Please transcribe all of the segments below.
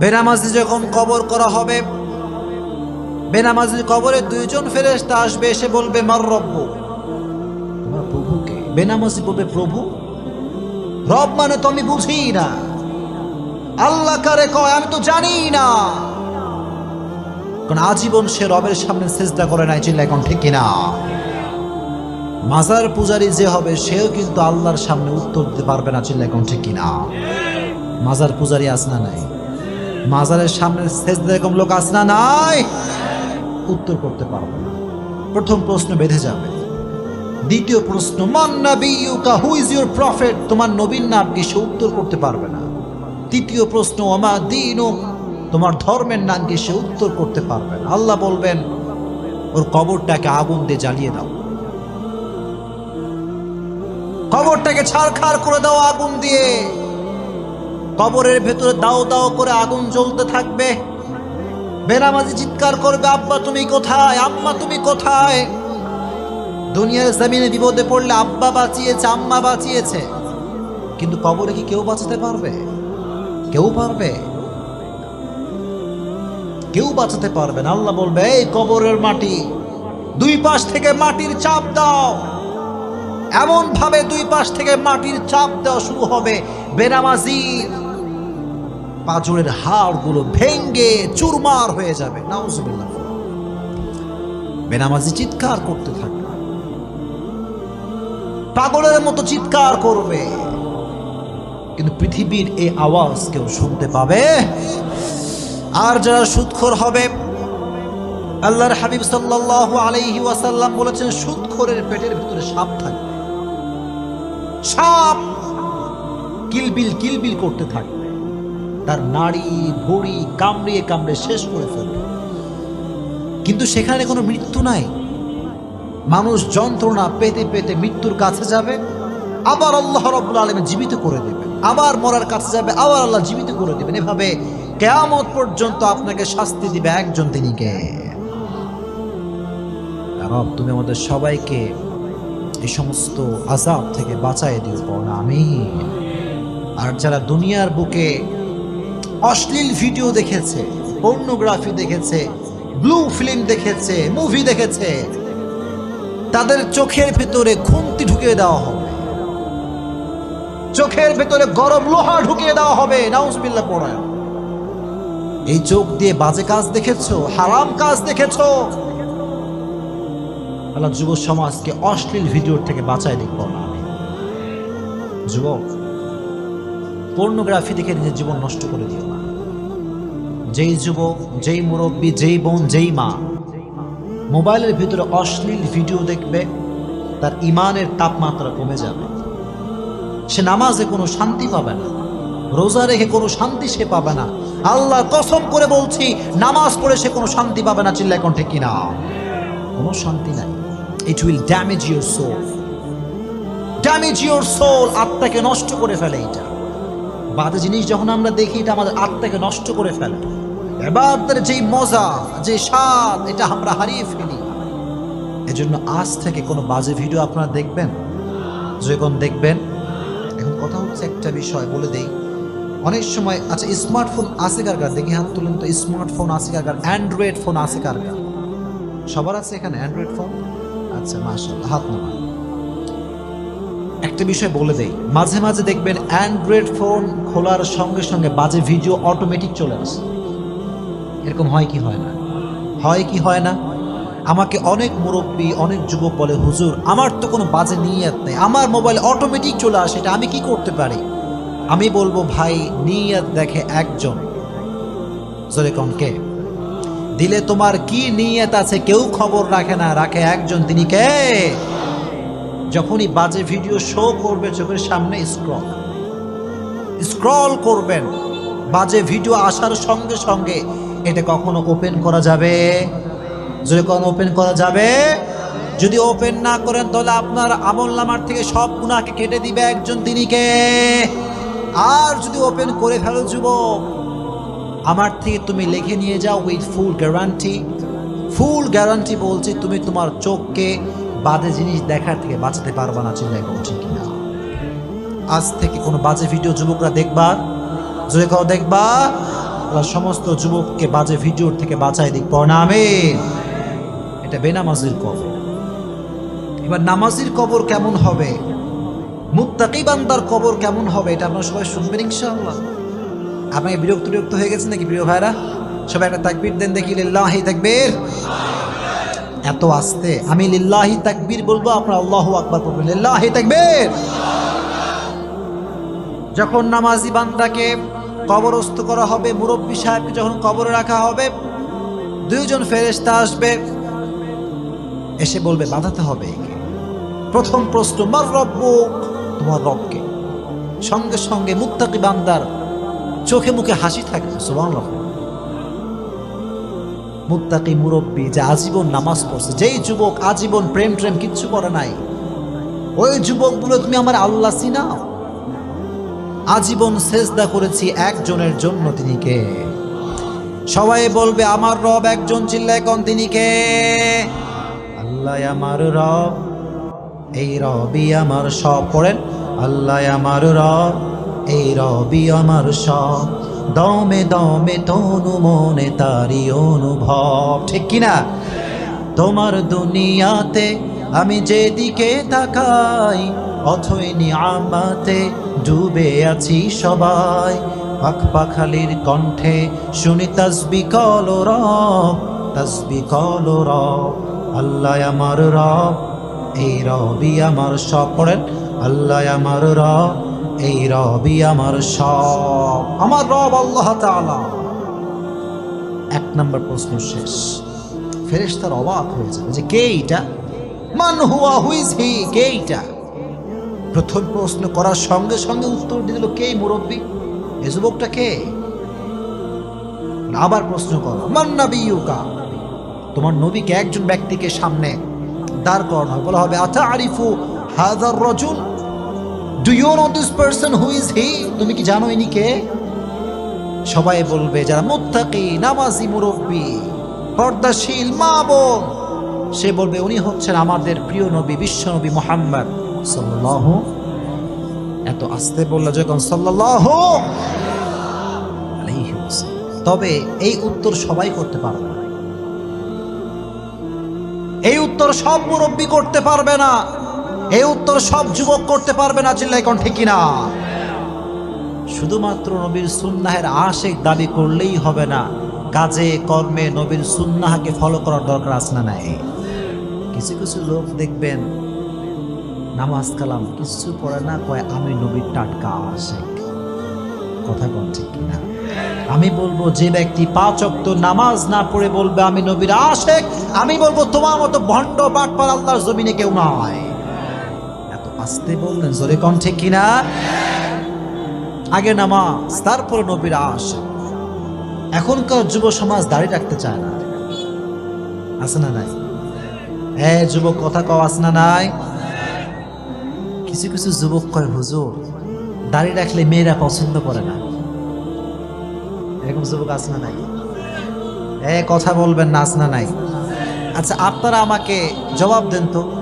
বেনামাজি যখন কবর করা হবে, বেনামাজির কবরে দুইজন ফেরেশতা আসবে, এসে বলবে, মার রব্ব। তোমার প্রভুকে বেনামাজি বলবে, প্রভু? রব মানে তো আমি বুঝি না। আল্লাহ কারে কয়, আমি তো জানি না। কারণ আজীবন সে রবের সামনে চেষ্টা করে নাই চিল্লা এখন ঠিক কিনা? মাজার পূজারি যে হবে, সেও কিন্তু আল্লাহর সামনে উত্তর দিতে পারবে না চিল্লা এখন ঠিক কিনা? মাজার পূজারি আসনা নাই? মাজারের সামনে সেজদা এরকম লোক আসনা নাই? উত্তর করতে পারবে না। প্রথম প্রশ্ন বেঁধে যাবে। দ্বিতীয় প্রশ্ন হু ইজ ইউর প্রফেট তোমার নবীন নাম কি? সে উত্তর করতে পারবে না। তৃতীয় প্রশ্ন আমা দিন তোমার ধর্মের নাম কি? সে উত্তর করতে পারবে না। আল্লাহ বলবেন, ওর কবরটাকে আগুন দিয়ে জ্বালিয়ে দাও। কবরটাকে ছাড়খাড় করে দাও আগুন দিয়ে। কবরের ভেতরে দাও দাও করে আগুন জ্বলতে থাকবে। বেনামাজি চিৎকার করবে, আব্বা, তুমি কোথায়? আম্মা, তুমি কোথায়? দুনিয়ার জমিনে বিপদে পড়লে আব্বা বাঁচিয়েছে, আম্মা বাঁচিয়েছে। কিন্তু কবরে কি কেউ বাঁচাতে পারবে? কেউ পারবে? কেউ বাঁচাতে পারবে না। আল্লাহ বলবে, এই কবরের মাটি, দুই পাশ থেকে মাটির চাপ দাও। এমন ভাবে দুই পাশ থেকে মাটির চাপ দেওয়া শুরু হবে। বেনামাজি পাঁচড়ের হাড়গুলো ভেঙ্গে চুরমার হয়ে যাবে। নাউজুবিল্লাহ। বেনামাজি চিৎকার করতে থাকবে। পাগলের মতো চিৎকার করবে। কিন্তু পৃথিবীর এই আওয়াজ কেউ শুনতে পাবে? আর যারা সুদখোর হবে, আল্লাহর হাবিব সাল্লাল্লাহু আলাইহি ওয়াসাল্লাম বলেছেন সুদখোরের পেটের ভিতরে সাপ থাকবে। সাপ কিলবিল কিলবিল করতে থাকবে। তার নাড়ি, ভুড়ি কামড়িয়ে কামড়ে শেষ করে ফেলবে কিন্তু সেখানে কোনো মৃত্যু নাই। মানুষ যন্ত্রণা পেতে পেতে মৃত্যুর কাছে যাবে, আবার আল্লাহ রব্বুল আলমী জীবিত করে দেবেন। আবার মরার কাছে যাবে, আবার আল্লাহ জীবিত করে দেবেন। এভাবে কেয়ামত পর্যন্ত আপনাকে শাস্তি দিবে একজন তিনি কে? রব, তুমি আমাদের সবাইকে এই সমস্ত আজাব থেকে বাঁচাই দিও না আমি আর যারা দুনিয়ার বুকে অশ্লীল ভিডিও দেখেছে পর্নোগ্রাফি দেখেছে ব্লু ফিল্ম দেখেছে মুভি দেখেছে। তাদের চোখের ভেতরে খুন্তি ঢুকিয়ে দেওয়া হবে। চোখের ভেতরে গরম লোহা ঢুকিয়ে দেওয়া হবে নাউজবিল্লা পড়ায় এই চোখ দিয়ে বাজে কাজ দেখেছ, হারাম কাজ দেখেছ? যুব সমাজকে অশ্লীল ভিডিওর থেকে বাঁচাই দেখব না যুবক পর্নোগ্রাফি দেখে নিজের জীবন নষ্ট করে দিও না। যেই যুবক, যেই মুরব্বী, যেই বোন, যেই মা, মোবাইলের ভিতরে অশ্লীল ভিডিও দেখবে, তার ইমানের তাপমাত্রা কমে যাবে। সে নামাজে কোনো শান্তি পাবে না, রোজা রেখে কোনো শান্তি সে পাবে না। আল্লাহ কসম করে বলছি, নামাজ পড়ে সে কোনো শান্তি পাবে না চিল্লা ঠিক কিনা কোনো শান্তি নাই। It will damage your soul damage your soul আত্মাকে নষ্ট করে ফেলে এটা। বাজে জিনিস যখন আমরা দেখি, এটা আমাদের আত্মাকে নষ্ট করে ফেলে। এবার যেই মজা, যে স্বাদ, এটা আমরা হারিয়ে ফেলি। এজন্য আজ থেকে কোনো বাজে ভিডিও আপনারা দেখবেন? যখন দেখবেন, এখন কথা হচ্ছে একটা বিষয়, বলে দেই। অনেক সময় আচ্ছা স্মার্টফোন আছে কার কার? দেখি হাত তুলেন তো, স্মার্টফোন আছে কার কার? অ্যান্ড্রয়েড ফোন আছে কার কার? সবার আছে এখানে অ্যান্ড্রয়েড ফোন? আচ্ছা মাশাআল্লাহ, হাত নামান। একটা বিষয় বলে দেই। মাঝে মাঝে দেখবেন অ্যান্ড্রয়েড ফোন খোলার সঙ্গে সঙ্গে বাজে ভিডিও অটোমেটিক চলে আসে। এরকম হয় কি হয় না? হয় কি হয় না? আমাকে অনেক মুরব্বী, অনেক যুবক বলে, হুজুর, আমার তো কোনো বাজে নিয়ত নেই। আমার মোবাইল অটোমেটিক চলে আসে, এটা আমি কি করতে পারি? আমি বলব, ভাই, নিয়ত দেখে একজন। জোরে কোন কে? দিলে তোমার কি নিয়ত আছে? কেউ খবর রাখে না। রাখে একজন। তিনি কে? যখনই বাজে ভিডিও শো করবে, চোখের সামনে স্ক্রল স্ক্রল করবেন। বাজে ভিডিও আসার সঙ্গে সঙ্গে এটা কখনো ওপেন করা যাবে? যদি কখনো ওপেন করা যাবে? যদি ওপেন না করেন, তাহলে আপনার আমল নামার থেকে সব গুণাকে কেটে দিবে একজন তিনি কে আর যদি ওপেন করে ফেলো যুবক, আমার থেকে তুমি লিখে নিয়ে যাও with full guarantee full guarantee বলছি, তুমি তোমার চোখকে বাজে জিনিস দেখার থেকে বাঁচাতে পারবা না চিন্তা করছি কিনা। আজ থেকে কোনো বাজে ভিডিও যুবকরা দেখবা? যদি কাউ দেখবা? সমস্ত যুবককে বাজে ভিডিওর থেকে বাঁচাই দিক আমিন। এটা বেনামাজির কবর। এবার নামাজির কবর কেমন হবে? মুত্তাকি বান্দার কবর কেমন হবে? এটা আপনারা সবাই শুনবেন, ইনশাআল্লাহ। আপনি বিরক্ত বিরক্ত হয়ে গেছেন নাকি, প্রিয় ভাইরা? সবাই একটা তাকবীর দেন দেখি, লিল্লাহি তাকবীর। এত আস্তে। আমি লিল্লাহি তাকবীর বলব, আপনারা আল্লাহু আকবার বলবেন লিল্লাহি তাকবীর! যখন নামাজি বান্দাকে কবরস্থ করা হবে, মুরব্বী সাহেবকে যখন কবরে রাখা হবে, দুইজন ফেরেশতা আসবে, এসে বলবে, বাঁধাতে হবে একে। প্রথম প্রশ্ন, মার রব্বুক তোমার রবকে। সঙ্গে সঙ্গে মুত্তাকি বান্দার চোখে মুখে হাসি থাকবে, সুবহানাল্লাহ। মুত্তাকি মুরব্বী যে আজীবন নামাজ পড়ছে, যেই যুবক আজীবন প্রেম প্রেম কিচ্ছু করে নাই, ওই যুবক বলে তুমি আমার আল্লাহ চিনাও। আজীবন সেজদা করেছি একজনের জন্য তিনি কে? সবাই বলবে, আমার রব একজন চিল্লায় কোন তিনি কে? আল্লাহ আমার রব, এই রবি আমার সব। পড়েন, আল্লাহ আমার রব, এই রবি আমার সব। দমে দমে তনু মনে তারি অনুভব। ঠিক কিনা? তোমার দুনিয়াতে আমি যেদিকে তাকাই, অথই আমাতে ডুবে আছি সবাই। পাখ পাখালির কণ্ঠে শুনি তসবি কল রব, তসবি কল রব। আল্লাহ আমার রব, এই রবি আমার সব পড়েন, আল্লাহ আমার রব। এই রবি আমার সব, আমার রব আল্লাহ এক নম্বর প্রশ্ন শেষ। ফেরেশতার অবাক হয়ে যাবে যে, কে এটা মান হুয়া হুইজ হি, কে এটা প্রথম প্রশ্ন করার সঙ্গে সঙ্গে উত্তর দিল, কে মুরব্বী? এ যুবকটা কে? আবার প্রশ্ন করো, মান নাবিয়ুকা? তোমার নবীকে একজন ব্যক্তিকে সামনে দাঁড় করানো বলা হবে আতা আরিফু হাজার রজুল? Do you know this person who is he তুমি কি জানো ইনি কে? সবাই বলবে, যারা মুত্তাকি, নামাজি, মুরব্বী, পর্দাশীল, মা বোন। সে বলবে, উনি হচ্ছেন আমাদের প্রিয় নবী, বিশ্ব নবী মোহাম্মদ। সাল্লাল্লাহু, এত আস্তে বলল যখন আলাইহি তবে এই উত্তর সবাই করতে পারবে না। এই উত্তর সব মুরব্বী করতে পারবে না। এই উত্তর সব যুবক করতে পারবে না চিল্লাই কোন ঠিক কিনা শুধুমাত্র নবীর সুন্নাহের আশেক দাবি করলেই হবে না, কাজে, কর্মে নবীর সুন্নাহকে ফলো করার দরকার আছে না নাই? কিছু কিছু লোক দেখবেন, নামাজ কালাম কিছু পড়ে না, কয়, আমি নবীর টাটকা আশেক। কথা কোন ঠিক কিনা? আমি বলব, যে ব্যক্তি পাঁচ অক্ত নামাজ না পড়ে বলবে, আমি নবীর আশেক, আমি বলব, তোমার মতো ভণ্ড বাটপার আল্লাহর জমিনে কেউ নয় আস্তে বললেন, জোরে কণ্ঠে কিনা? আগে নামাজ, তারপরে নবীর আশেক এখনকার যুব সমাজ দাঁড়িয়ে রাখতে চায় না। আছে না নাই? হ্যাঁ যুবক, কথা কও, আছে না নাই? কিছু কিছু যুবক কয়, হুজুর দাঁড়িয়ে রাখলে মেয়েরা পছন্দ করে না। এরকম যুবক আছে না নাই? এ, কথা বলবেন না, আছে না নাই? আচ্ছা আপনারা আমাকে জবাব দেন তো।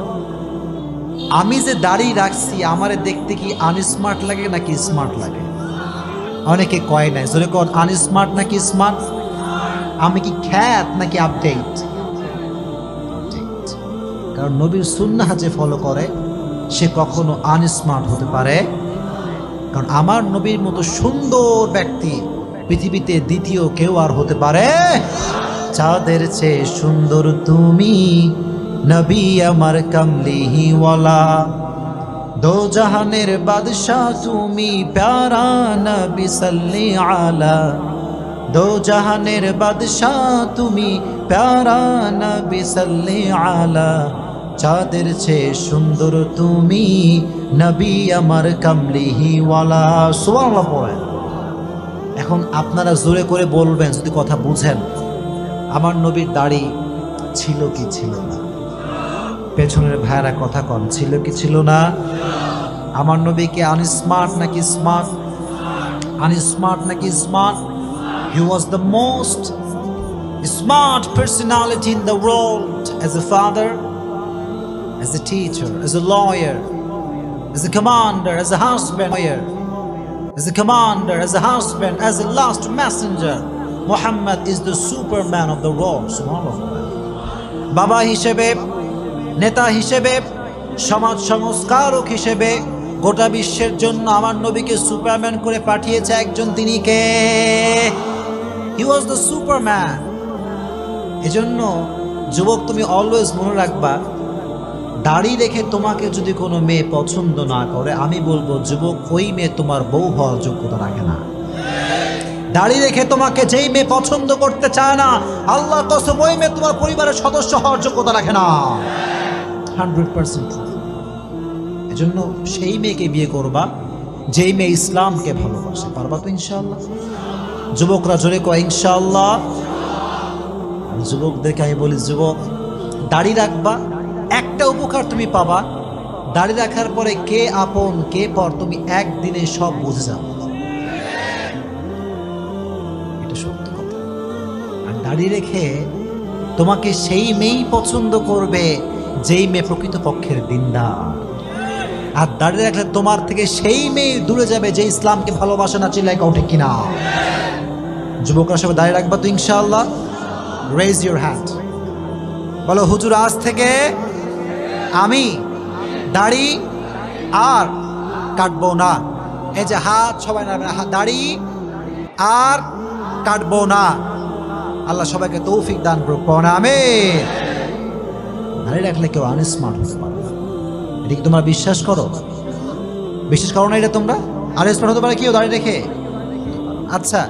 আমি যে দাড়ি রাখছি, আমারে দেখতে কি আনস্মার্ট লাগে নাকি স্মার্ট লাগে? অনেকে কয় নাই, জোরে কোন আনস্মার্ট নাকি স্মার্ট আমি কি খ্যাত নাকি আপডেট কারণ নবীর সুন্নাহ যে ফলো করে, সে কখনো আনস্মার্ট হতে পারে। কারণ আমার নবীর মতো সুন্দর ব্যক্তি পৃথিবীতে দ্বিতীয় কেউ আর হতে পারে? চাঁদের চেয়ে সুন্দর তুমি। নবী আমার কামলিহি ওয়ালা। দো জাহানের বাদশাহ তুমি প্যারা নবী সাল্লি আলা। দো জাহানের বাদশাহ তুমি প্যারা নবী সাল্লি আলা। চাঁদের চেয়ে সুন্দর তুমি নবী আমার কামলিহি ওয়ালা। সুবহানাল্লাহ পড়েন। এখন আপনারা জোরে করে বলবেন, যদি কথা বুঝেন। আমার নবীর দাড়ি ছিল কি ছিল না? পেছনের ভাইরা কথা কন ছিল কি ছিল না? আমার নবী কি আনস্মার্ট নাকি স্মার্ট আনস্মার্ট নাকি smart he was the most smart personality in the world as a father as a teacher, as a lawyer, as a commander, as a husband, as a commander, as a husband, as a last messenger. Muhammad is the superman of the world বাবা হিসেবে নেতা হিসেবে, সমাজ সংস্কারক হিসেবে গোটা বিশ্বের জন্য আমার নবীকে সুপারম্যান করে পাঠিয়েছে একজন তিনি কে? হি ওয়াজ দ্য সুপারম্যান এজন্য, যুবক, তুমি অলওয়েজ মনে রাখবা, দাড়ি রেখে তোমাকে যদি কোনো মেয়ে পছন্দ না করে, আমি বলব, যুবক, ওই মেয়ে তোমার বউ হওয়ার যোগ্যতা রাখে না। দাড়ি রেখে তোমাকে যেই মেয়ে পছন্দ করতে চায় না আল্লাহ কসম, ওই মেয়ে তোমার পরিবারের সদস্য হওয়ার যোগ্যতা রাখে না। হান্ড্রেড পার্সেন্ট এজন্য সেই মেয়েকে বিয়ে করবা, যেই মেয়ে ইসলামকে ভালোবাসে। পারবা তো ইনশাআল্লাহ? যুবকরা জোরে কয় ইনশাল্লাহ যুবকদেরকে আমি বলি, যুবক, দাড়ি রাখবা। একটা উপকার তুমি পাবা, দাড়ি রাখার পরে কে আপন, কে পর, তুমি একদিনে সব বুঝে যাবে। এটা সত্য কথা। আর দাড়ি রেখে তোমাকে সেই মেয়েই পছন্দ করবে যেই মেয়ে প্রকৃতপক্ষের দিনদার। আর দাঁড়িয়ে রাখলে তোমার থেকে সেই মেয়ে দূরে যাবে যে ইসলামকে ভালোবাসে না চিল্লাই কাউঠে কিনা। যুবকরা সবাই দাঁড়িয়ে রাখবা তো ইনশাআল্লাহ। রেজ ইউর হ্যান্ড বলো, হুজুর, আজ থেকে আমি দাড়ি আর কাটবো না। এই যে হাত সবাই নাড়বে দাড়ি আর কাটবো না। আল্লাহ সবাইকে তৌফিক দান করুক। আমি দাঁড়িয়ে রাখলে কেউ আনস্মার্ট হতে পারে না। এটা কি তোমরা বিশ্বাস করো? বিশ্বাস করো না এটা তোমরা? আনস্মার্ট হতে পারে কেউ দাঁড়িয়ে রেখে। আচ্ছা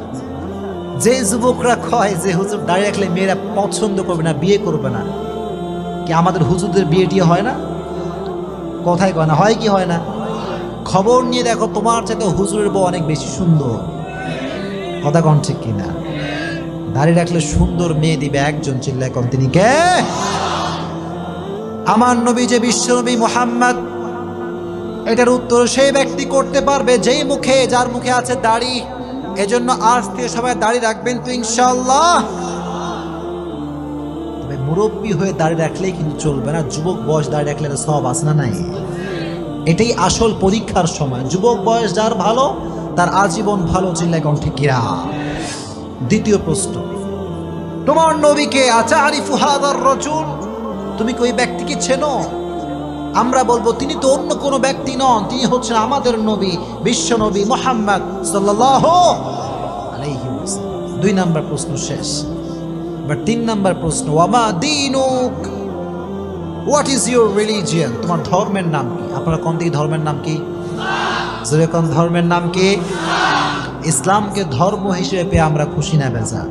যে যুবকরা কয় যে হুজুর দাঁড়িয়ে রাখলে মেয়েরা পছন্দ করবে না, বিয়ে করবে না, কি আমাদের হুজুরদের বিয়ে টিয়ে হয় না? কথাই কয় না, হয় কি হয় না? খবর নিয়ে দেখো, তোমার চাইতে হুজুরের বউ অনেক বেশি সুন্দর। কথা কন ঠিক কিনা? দাঁড়িয়ে রাখলে সুন্দর মেয়ে দিবে একজন, চিল্লায় কন তিনি কে? আমার নবী যে বিশ্বনবী মোহাম্মদ, এটার উত্তর সেই ব্যক্তি করতে পারবে যেই মুখে, যার মুখে আছে দাড়ি। এজন্য আজ থেকে সবাই দাড়ি রাখবেন তো ইনশাল্লাহ তবে মুরব্বী হয়ে দাড়ি রাখলেই কিন্তু চলবে না। যুবক বয়স দাড়ি রাখলে সব আছে না নাই? এটাই আসল পরীক্ষার সময়। যুবক বয়স যার ভালো, তার আজীবন ভালো চিল্লায় কণ্ঠে কিরা। দ্বিতীয় প্রশ্ন, তোমার নবীকে আচারি ফুহাদার রজুল তুমি কি ওই ব্যক্তিকে চেনো? আমরা বলব, তিনি তো অন্য কোনো ব্যক্তি নন, তিনি হচ্ছেন আমাদের নবী, বিশ্ব নবী মোহাম্মদ আলাইহি দুই নাম্বার প্রশ্ন শেষ। এবার তিন নাম্বার প্রশ্ন, ওয়ামা দিনুক? হোয়াট ইজ ইউর রিলিজিয়ান তোমার ধর্মের নাম কি? আপনারা কোন দিকে ধর্মের নাম কি? কোন ধর্মের নাম কি? ইসলামকে ধর্ম হিসেবে আমরা খুশি না, বেজার।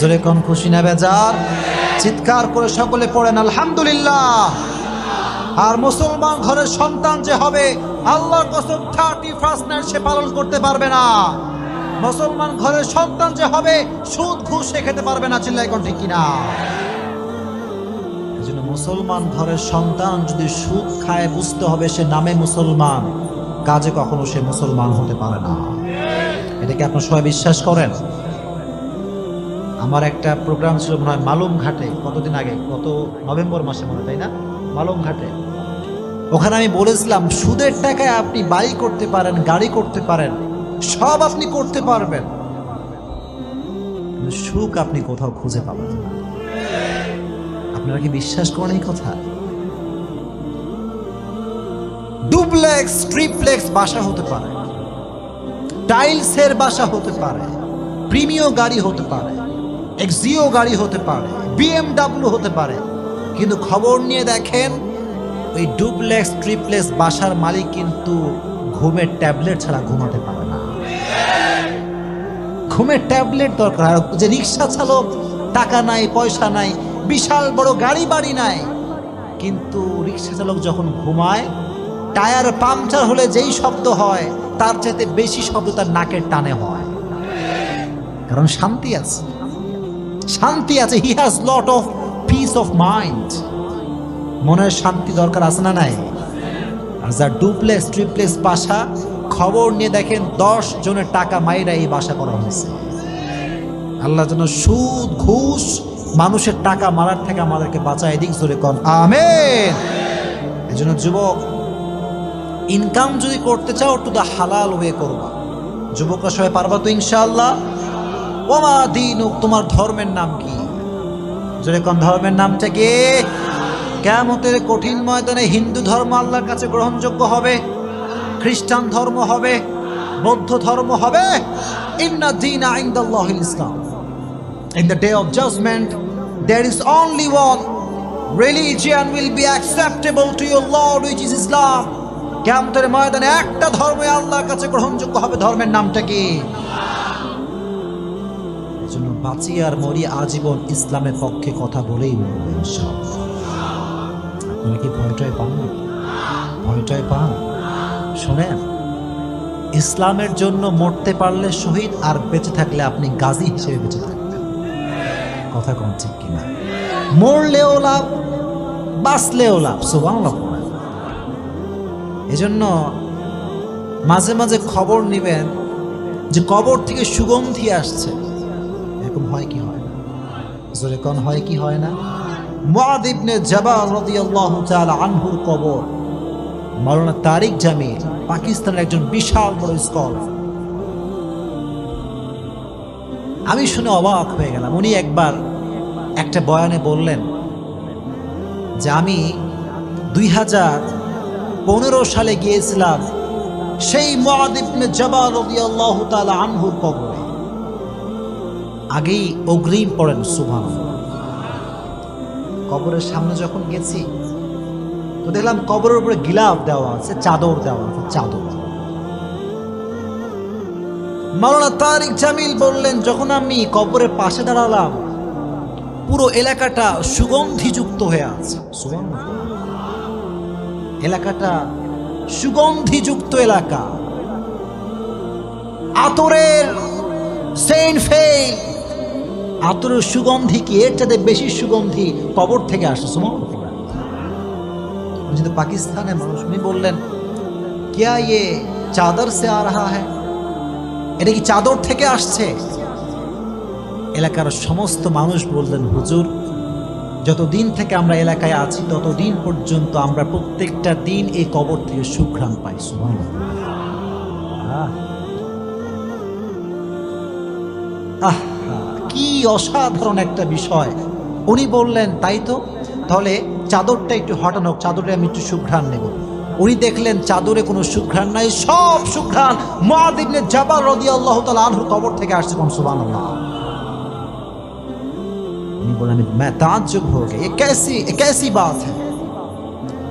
জোরে কোন খুশি না, বেজার? চিৎকার করে সকলে পড়েন, আলহামদুলিল্লাহ। আর মুসলমান ঘরের সন্তান যে হবে, আল্লাহর কসম থার্টি ফার্স্ট নাইট সে পালন করতে পারবে না। মুসলমান ঘরের সন্তান যে হবে, সুদ, ঘুষ সে খেতে পারবে না চিল্লাই কোন ঠিক কিনা? এই জন্য মুসলমান ঘরের সন্তান যদি সুদ খায়, বুঝতে হবে সে নামে মুসলমান। কাজে কখনো সে মুসলমান হতে পারে না। এটাকে আপনার সবাই বিশ্বাস করেন? আমার একটা প্রোগ্রাম ছিল মনে হয় মালুম ঘাটে, কতদিন আগে, গত নভেম্বর মাসে মনে তাই না? মালুম ঘাটে। ওখানে আমি বলেছিলাম, সুদের টাকায় আপনি বাড়ি করতে পারেন, গাড়ি করতে পারেন, সব আপনি করতে পারবেন। সুখ আপনি কোথাও খুঁজে পাবেন না। আপনারা কি বিশ্বাস করেন এই কথা? ডুপ্লেক্স, ট্রিপ্লেক্স বাসা হতে পারে। টাইলসের বাসা হতে পারে। প্রিমিয় গাড়ি হতে পারে। এক্সিও গাড়ি হতে পারে বিএমডাব্লিউ হতে পারে। কিন্তু খবর নিয়ে দেখেন, ওই ডুপ্লেক্স ট্রিপ্লেক্স বাসার মালিক কিন্তু ঘুমের ট্যাবলেট ছাড়া ঘুমাতে পারে না। ঘুমের ট্যাবলেট দরকার। আর যে রিক্সা চালক, টাকা নাই, পয়সা নাই, বিশাল বড় গাড়ি বাড়ি নাই। কিন্তু রিক্সা চালক যখন ঘুমায়, টায়ার পাংচার হলে যেই শব্দ হয়, তার চাইতে বেশি শব্দ তার নাকের টানে হয়। কারণ শান্তি আছে। শান্তি আছে। He has lot of peace of mind মনের শান্তি দরকার আছে না নাই? আর যার ডুপ্লেক্স ট্রিপ্লেক্স বাসা, খবর নিয়ে দেখেন দশ জনের টাকা মাইরা এই বাসা করা হয়েছে। আল্লাহ যেন সুদ, ঘুষ, মানুষের টাকা মারার থেকে আমাদেরকে বাঁচায়, এদিক জোরে কন। আমেন। এই জন্য যুবক ইনকাম যদি করতে চাও টু দ্য হালাল ওয়ে করবা। যুবকরা সবাই পারবা তো ইনশাআল্লাহ? ওমা দিন তোমার ধর্মের নাম কি? যেরকম ধর্মের নামটা কি কেমতের কঠিন ময়দানে হিন্দু ধর্ম আল্লাহর কাছে গ্রহণযোগ্য হবে খ্রিস্টান ধর্ম হবে বৌদ্ধ ধর্ম হবে। ইন্না দিন ইনদাল্লাহিল ইসলাম। In the day of judgment, there is only one religion will be acceptable to your Lord, which is Islam. কেমতের ময়দানে একটা ধর্মই আল্লাহর কাছে গ্রহণযোগ্য হবে ধর্মের নামটা কি? এজন্য বাঁচি আর মরি আজীবন ইসলামের পক্ষে কথা বলেই মরবো আপনারা কি ভয়টাই পান? ভয়টাই পান? শোনেন, ইসলামের জন্য মরতে পারলে শহীদ আর বেঁচে থাকলে আপনি গাজী হিসেবে বেঁচে থাকবেন। কথা কোন ঠিক কিনা? মরলেও লাভ, বাঁচলেও লাভ পড়েন এজন্য মাঝে মাঝে খবর নেবেন যে কবর থেকে সুগন্ধি আসছে। হয় কি হয় না? জোরে কোন, হয় কি হয় না? কবর। তারিক জামিল, পাকিস্তানের একজন বিশাল বড় আমি শুনে অবাক হয়ে গেলাম। উনি একবার একটা বয়ানে বললেন যে, আমি দুই হাজার পনেরো সালে গিয়েছিলাম সেই মহাদিবনে জবাল আনহুর কবরে। আগেই অগ্রিম পড়েন সুভান কবরের সামনে যখন গেছি, তো দেখলাম কবরের উপরে গিলাফ দেওয়া আছে, চাদর দেওয়া আছে, চাদর। মাওলানা তারিক জামিল বললেন, যখন আমি কবরের পাশে দাঁড়ালাম, পুরো এলাকাটা সুগন্ধিযুক্ত হয়ে আছে। এলাকাটা সুগন্ধিযুক্ত এলাকা। আতরের সেন্ট ফেল আতরের সুগন্ধি কি? এর চাতে বেশি সুগন্ধি কবর থেকে আসে, সুমন? পাকিস্তানের মানুষ, উনি বললেন, কিয়া ইয়ে চাদর সে আ হ্যাঁ এটা কি চাদর থেকে আসছে? এলাকার সমস্ত মানুষ বললেন, হুজুর, যতদিন থেকে আমরা এলাকায় আছি, ততদিন পর্যন্ত আমরা প্রত্যেকটা দিন এই কবর থেকে সুখ্রাম পাই, সুমান। আহ আহা, কি অসাধারণ একটা বিষয় উনি বললেন তাই তো তাহলে চাদরটা একটু হটানো চাদরে আমি একটু সুঘ্রাণ নেব উনি দেখলেন চাদরে কোনো সুঘ্রাণ নাই সব সুঘ্রাণ মহাদিবনে জাবাল রদি আল্লাহ তালা আনহুর কবর থেকে আসছে কোন সুবহানাল্লাহ उन्हीं बोला मैं मैं ताज्जुब हो गया ये कैसी ये कैसी बात है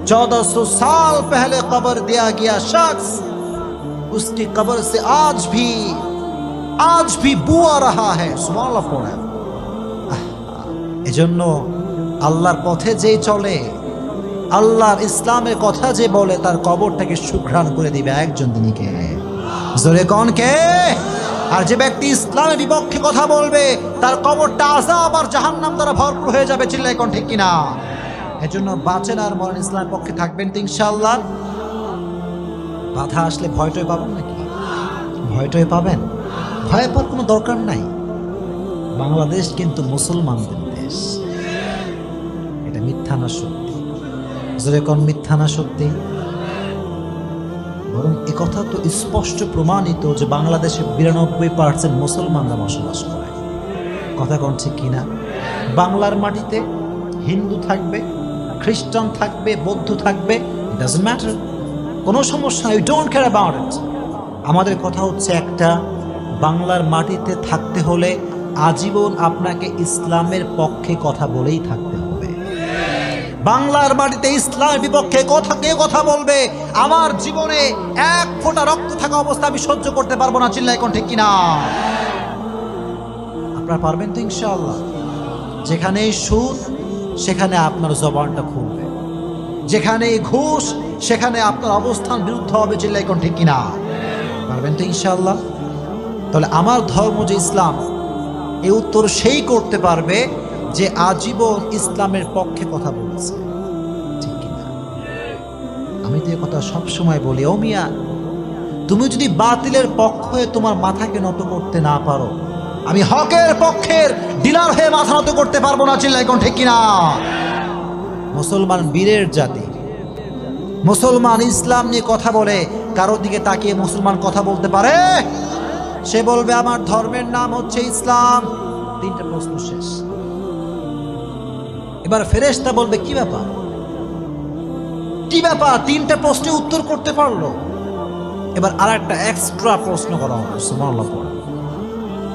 चौदह सौ साल पहले कब्र दिया गया शख्स उसकी कब्र से आज भी আজ ভি বুয়া রাহা হ্যাঁ সুমাল্লাহ পড়ে। এজন্য আল্লাহর পথে যেই চলে, আল্লাহর ইসলামের কথা যে বলে, তার কবরটাকে সুঘ্রাণ করে দিবে একজন দিনীকে। জোরে কন কে? আর যে ব্যক্তি ইসলামের বিপক্ষে কথা বলবে, তার কবরটা আজাব আর জাহান্নাম দ্বারা ভরপুর হয়ে যাবে চিল্লাই কন ঠিক কিনা? এজন্য বাঁচেন আর মরেন, ইসলামের পক্ষে থাকবেন তো ইনশাল্লাহ বাধা আসলে ভয়টাই পাবেন নাকি? ভয়টাই পাবেন? ভয় পাওয়ার কোনো দরকার নাই। বাংলাদেশ কিন্তু মুসলমানদের দেশ। এটা মিথ্যা না সত্যি। কোন, মিথ্যা না সত্যি? বরং এ কথা তো স্পষ্ট প্রমাণিত যে বাংলাদেশে বিরানব্বই পার্সেন্ট মুসলমানরা বসবাস করে। কথা কোন ঠিক কিনা বাংলার মাটিতে হিন্দু থাকবে, খ্রিস্টান থাকবে, বৌদ্ধ থাকবে ডাজন্ট ম্যাটার কোনো সমস্যা ইউ ডোন্ট কেয়ার অ্যাবাউট আমাদের কথা হচ্ছে একটা বাংলার মাটিতে থাকতে হলে আজীবন আপনাকে ইসলামের পক্ষে কথা বলেই থাকতে হবে। বাংলার মাটিতে ইসলামের বিপক্ষে কথা কে কথা বলবে? আমার জীবনে এক ফোঁটা রক্ত থাকা অবস্থা আমি সহ্য করতে পারব না চিল্লাই কোন ঠিক কিনা? আপনারা পারবেন তো ইনশাআল্লাহ। যেখানে সুদ সেখানে আপনার জবানটা খুলবে। যেখানে ঘুষ, সেখানে আপনার অবস্থান বিরুদ্ধ হবে চিল্লাই কোন ঠিক কিনা? পারবেন তো ইনশাআল্লাহ? তাহলে আমার ধর্ম যে ইসলাম এই উত্তর সেই করতে পারবে যে আজীবন ইসলামের পক্ষে কথা বলেছে। ঠিক আমি তো এ কথা সবসময় বলি, ও মিয়া, তুমি যদি বাতিলের পক্ষ হয়ে তোমার মাথাকে নত করতে না পারো, আমি হকের পক্ষের ডিলার হয়ে মাথা নত করতে পারব না চিল্লাই কোন ঠিক কিনা মুসলমান বীরের জাতি। মুসলমান ইসলাম নিয়ে কথা বলে কারোর দিকে তাকিয়ে মুসলমান কথা বলতে পারে? সে বলবে, আমার ধর্মের নাম হচ্ছে ইসলাম। তিনটা প্রশ্ন শেষ। এবার ফেরেশতা বলবে, কি ব্যাপার? কি ব্যাপার? তিনটা প্রশ্নের উত্তর করতে পারল। এবার আর একটা এক্সট্রা প্রশ্ন করা হবে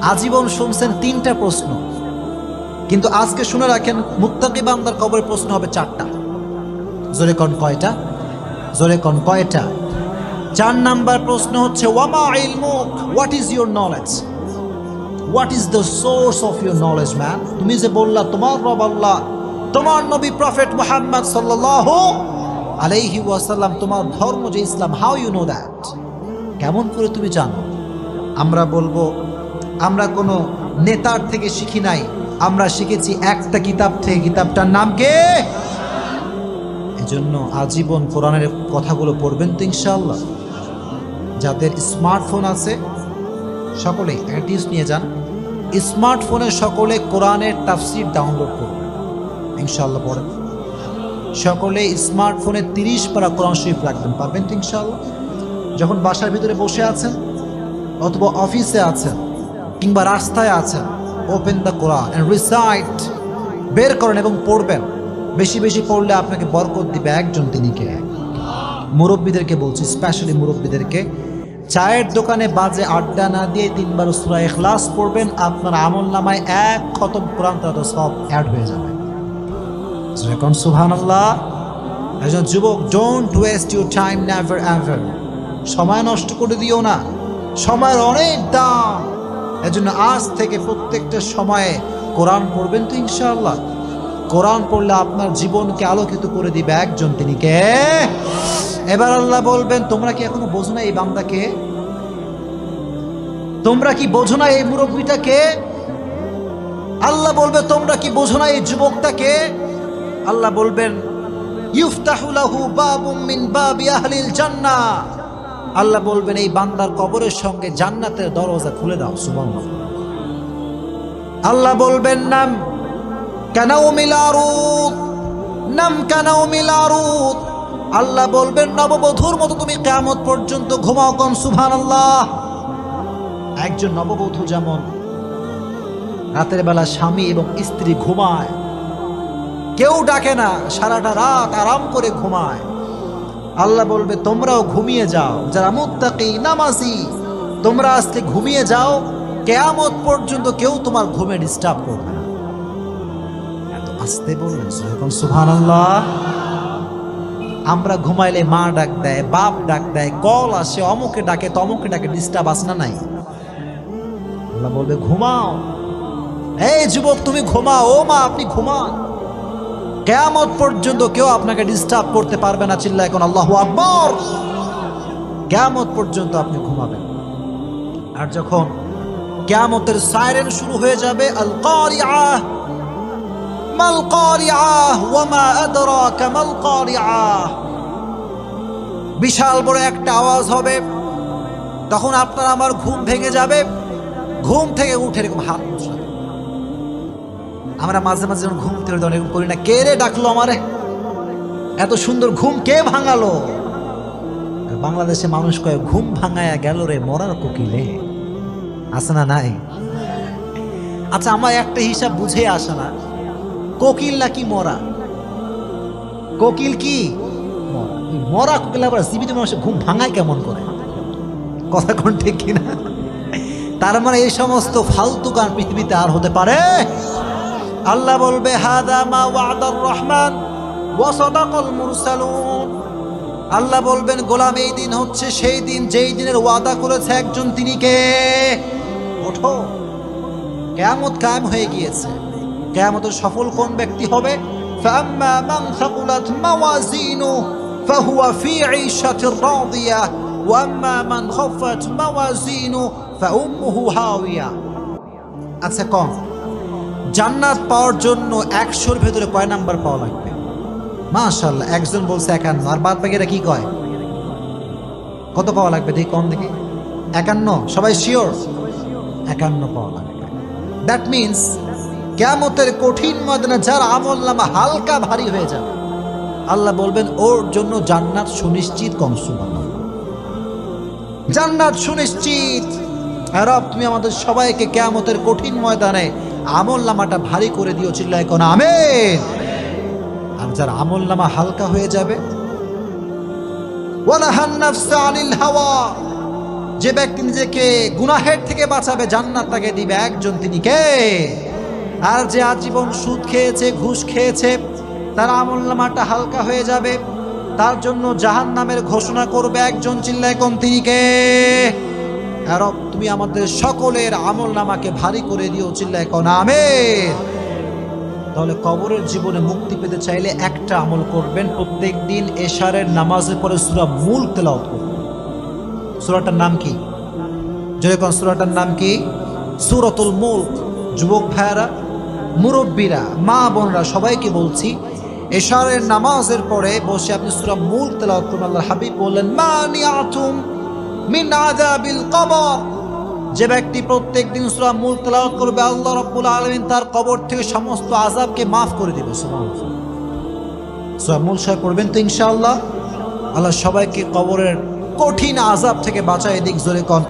আজীবন শুনছেন তিনটা প্রশ্ন। কিন্তু আজকে শুনে রাখেন, মুত্তাকি বান্দার কবরে প্রশ্ন হবে চারটা। জোরে কন কয়টা? জোরে কন কয়টা? চার নাম্বার প্রশ্ন হচ্ছে, ওয়ামা ইলমুক? What is your knowledge what is the source of your knowledge man তুমি যে বললা, তোমার রব আল্লাহ, তোমার নবী প্রফেট মুহাম্মদ সাল্লাল্লাহু আলাইহি ওয়াসাল্লাম, তোমার ধর্ম যে Islam how you know that কেমন করে তুমি জানো? আমরা বলব, আমরা কোনো নেতার থেকে শিখি নাই, আমরা শিখেছি একটা কিতাব থেকে। কিতাবটার নাম কে? এজন্য আজীবন কোরআনের কথাগুলো পড়বেন তো ইনশাআল্লাহ। যাদের স্মার্টফোন আছে, সকলে অ্যাটিস নিয়ে যান। স্মার্টফোনে সকলে কোরআনের তাফসির ডাউনলোড করবেন ইনশাল্লাহ পড়েন সকলে স্মার্টফোনে তিরিশ পারা কোরআন শরীফ রাখবেন, পারবেন তো ইনশাআল্লাহ? যখন বাসার ভিতরে বসে আছেন, অথবা অফিসে আছেন, কিংবা রাস্তায় আছেন, open the Quran and recite বের করেন এবং পড়বেন। বেশি বেশি পড়লে আপনাকে বরকত দিবে একজন, তিনি কে? মুরব্বীদেরকে বলছি স্পেশালি মুরব্বীদেরকে। চায়ের দোকানে বাজে আড্ডা না দিয়ে তিনবার সুরা এখলাস পড়বেন, আপনার আমল নামায় এক খতম কোরআন তারা সব অ্যাড হয়ে যাবে। এখন? সুহান আল্লাহ একজন যুবক don't waste your time never ever সময় নষ্ট করে দিও না। সময়ের অনেক দাম। এজন্য আজ থেকে প্রত্যেকটা সময়ে কোরআন পড়বেন তো ইনশাআল্লাহ। কোরআন পড়লে আপনার জীবনকে আলোকিত করে দিবে একজন। তিনি কে? এবার আল্লাহ বলবেন, তোমরা কি এখনও বোঝো না এই বান্দাকে? তোমরা কি বোঝো না এই মুরব্বীটাকে? আল্লাহ বলবে, তোমরা কি বোঝো না এই যুবকটাকে? আল্লাহ বলবেন ইউফতাহুলাহু বাবুম মিন বাবি আহলিল জান্নাহ। আল্লাহ বলবেন, এই বান্দার কবরের সঙ্গে জান্নাতের দরজা খুলে দাও, সুবহানাল্লাহ। আল্লাহ বলবেন, নাম কানাও মিলারুত নাম কানাও মিলারুত আল্লাহ বলবেন, নববধূর মতো তুমি কেয়ামত পর্যন্ত ঘুমাও কম সুভান আল্লাহ একজন নববধূ যেমন রাতের বেলা স্বামী এবং স্ত্রী ঘুমায়, কেউ ডাকে না, সারাটা রাত আরাম করে ঘুমায়। আল্লাহ বলবে, তোমরাও ঘুমিয়ে যাও, যারা মুত্তাকি, নামাজি, তোমরা আজকে ঘুমিয়ে যাও, কেয়ামত পর্যন্ত কেউ তোমার ঘুমে ডিস্টার্ব করবে না। এত আস্তে বললেন এখন সুহান আমরা ঘুমাইলে মা ডাক দেয়, বাপ ডাক দেয়, কল আসে, অমুকে ডাকে, তমুকে ডাকে ডিস্টার্ব আস না নাই? আল্লাহ বলবে, ঘুমাও। এই যুবক, তুমি ঘুমাও। ও মা, আপনি ঘুমান। কেয়ামত পর্যন্ত কেউ আপনাকে ডিস্টার্ব করতে পারবে না চিল্লা এখন আল্লাহ আকবর। কেয়ামত পর্যন্ত আপনি ঘুমাবেন। আর যখন কেয়ামতের সাইরেন শুরু হয়ে যাবে আল মাল কারিআহ ওয়ামা আদরাকা মাল বিশাল বড় একটা আওয়াজ হবে। তখন আপনার আমার ঘুম ভেঙে যাবে। ঘুম থেকে উঠে এরকম হাত আমরা মাঝে মাঝে যখন ঘুম থেকে এরকম করি না, কে রে ডাকলো আমারে? এত সুন্দর ঘুম কে ভাঙালো? বাংলাদেশে মানুষ কয়ে, ঘুম ভাঙায়া গেল রে, মরার কোকিলে। আসে না নাই? আচ্ছা আমার একটা হিসাব বুঝে আসে না। কোকিল নাকি মরা? কোকিল কি? মরা কোকিল আবার জীবিত মানুষের ঘুম ভাঙায় কেমন করে? কথা কোন ঠিক কিনা? তার মানে এই সমস্ত ফালতু গান পৃথিবীতে আর হতে পারে? আল্লাহ বলবে, হাদা মা ওয়াদার রহমান ওয়াসাদাকাল মুরসালুন। আল্লাহ বলবেন, গোলাম এই দিন হচ্ছে সেই দিন, যেই দিনের ওয়াদা করেছে একজন তিনি কে? ওঠো। কেয়ামত কায়েম হয়ে গিয়েছে। কেয়ামতের সফল কোন ব্যক্তি হবে? আচ্ছা কম। জান্নাত পাওয়ার জন্য একশোর ভেতরে কয় নাম্বার পাওয়া লাগবে? মাশাল্লাহ একজন বলছে একান্ন, আর বাদ বাকিরা কি কয়? কত পাওয়া লাগবে? দেখি কম দেখি। একান্ন? সবাই শিওর একান্ন পাওয়া লাগবে। দ্যাট মিনস কেমতের কঠিন ময়দানে যার আমল নামা হালকা ভারী হয়ে যাবে। আল্লাহ বলবেন, ওর জন্য জান্নাত সুনিশ্চিত সুবাহ জান্নাত সুনিশ্চিত। রব, তুমি আমাদের সবাইকে কেয়ামতের কঠিন ময়দানে আমল নামাটা ভারী করে দিও, চিল্লায় আমেন। আর যার আমল নামা হালকা হয়ে যাবে হাওয়া। যে ব্যক্তি নিজেকে গুনাহের থেকে বাঁচাবে, জান্নাত তাকে দিবে। একজন তিনি কে? আর যে আজীবন সুদ খেয়েছে ঘুষ খেয়েছে তার আমল নামাটা হালকা হয়ে যাবে। তার জন্য জাহান নামের ঘোষণা করবে একজন চিল্লায় কোন তিনি কে আর রব, তুমি আমাদের সকলের আমল নামাকে ভারী করে দিও চিল্লায় কোন আমের তাহলে কবরের জীবনে মুক্তি পেতে চাইলে একটা আমল করবেন। প্রত্যেক দিন এশারের নামাজের পরে সুরা মূল করবেন। সুরাটার নাম কি? যেরকম সুরাটার নাম কি? সুরতুল মুল্ক। যুবক ভাইয়ারা মুরব্বীরা, মা বোনরা, সবাইকে বলছি, এশারের নামাজের পরে বসে আপনি সুরা মূল তেলাওয়াত আল্লাহ হাবিব বললেন, মা নিয়াতুম মিন আযাবিল কবর। যে ব্যক্তি প্রত্যেক দিন সুরা মূল তেলাওয়াত করবে, আল্লাহ রাব্বুল আলামিন তার কবর থেকে সমস্ত আযাবকে মাফ করে দিবে, সুবহানাল্লাহ। সুরা মূল সাহেব পড়বেন তো, ইনশাআল্লাহ? আল্লাহ সবাইকে কবরের কঠিন আযাব থেকে বাঁচায় দিক, জোরে কন।